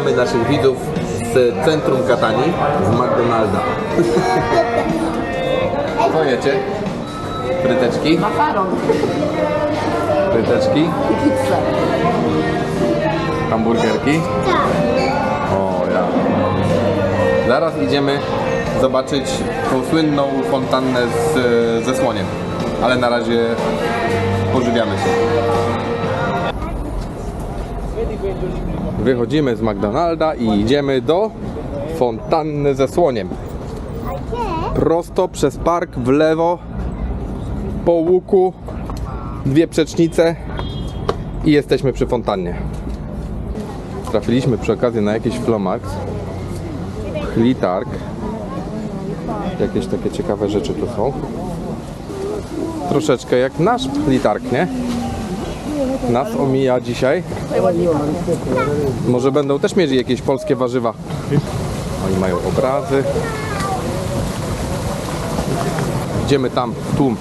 Pozdrawiamy naszych widzów z centrum Katani, z McDonalda. Co jecie? Fryteczki? Makaron Fryteczki? i pizzę. Hamburgerki? O ja. Zaraz idziemy zobaczyć tą słynną fontannę z, ze słoniem. Ale na razie pożywiamy się. Wychodzimy z McDonalda i idziemy do fontanny ze słoniem. Prosto przez park w lewo po łuku dwie przecznice i jesteśmy przy fontannie. Trafiliśmy przy okazji na jakiś Flomax, Chlitarg. Jakieś takie ciekawe rzeczy tu są. Troszeczkę jak nasz Chlitarg, nie? Nas omija dzisiaj. Może będą też mieli jakieś polskie warzywa. Oni mają obrazy. Idziemy tam, w tłum.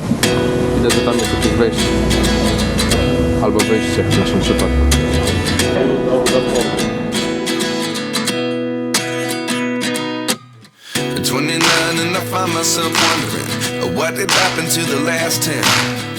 Widać, że tam jest jakieś wejście. Albo wyjście w naszym przypadku. At 29 and I find myself wondering uh, what did happen to the last 10.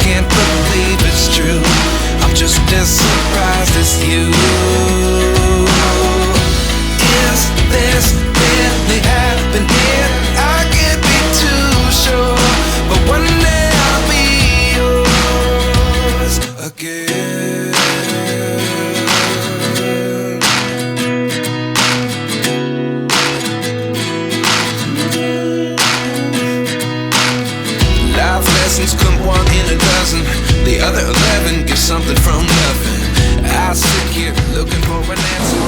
The other eleven give something from nothing. I sit here looking for an answer.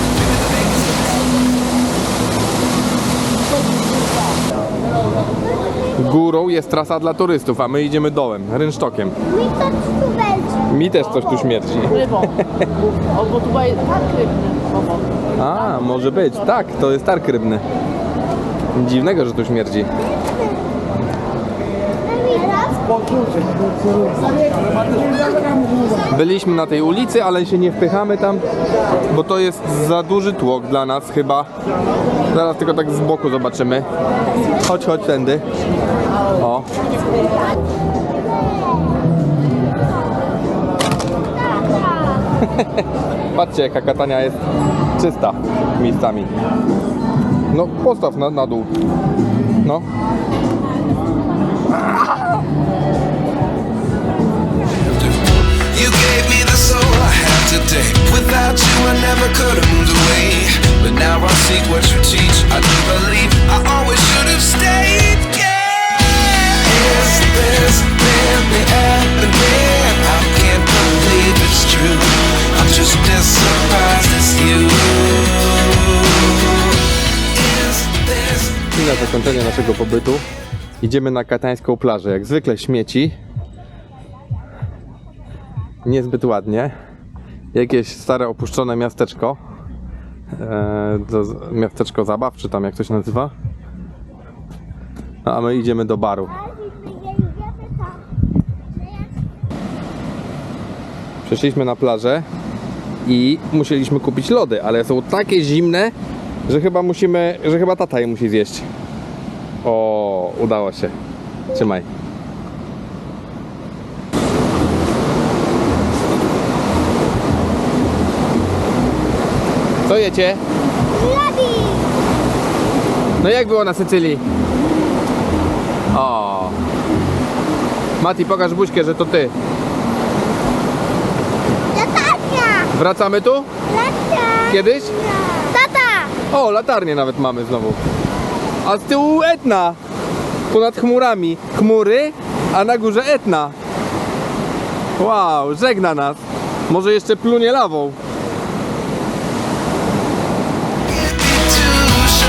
Górą jest trasa dla turystów, a my idziemy dołem, rynsztokiem. Mi to tu będzie. Mi też coś tu śmierdzi. Rybą. O, bo tu była tak rybny obok. A, może być. Tak, to jest targ rybny. Dziwnego, że tu śmierdzi. Byliśmy na tej ulicy, ale się nie wpychamy tam, bo to jest za duży tłok dla nas chyba. Zaraz tylko tak z boku zobaczymy. Chodź, chodź tędy. O. Patrzcie jaka katania jest czysta miejscami. No postaw na, na dół. No. I never could moved away. But now I see what you teach. I do believe I always stayed. Yeah. Is this really happening? I can't believe it's true. I'm just as surprised as you. Na zakończenie naszego pobytu idziemy na katańską plażę. Jak zwykle śmieci. Niezbyt ładnie. Jakieś stare opuszczone miasteczko. Z- miasteczko zabaw, czy tam jak to się nazywa. No, A my idziemy do baru. Przeszliśmy na plażę i musieliśmy kupić lody, ale są takie zimne, że chyba musimy, że chyba tata je musi zjeść. O, udało się. Trzymaj. Co jecie? Lodi! No jak było na Sycylii? O. Mati, pokaż buźkę, że to ty. Latarnia! Wracamy tu? Latarnia! Kiedyś? Tata! O, latarnię nawet mamy znowu. A z tyłu Etna. Ponad chmurami. Chmury, a na górze Etna. Wow, żegna nas. Może jeszcze plunie lawą.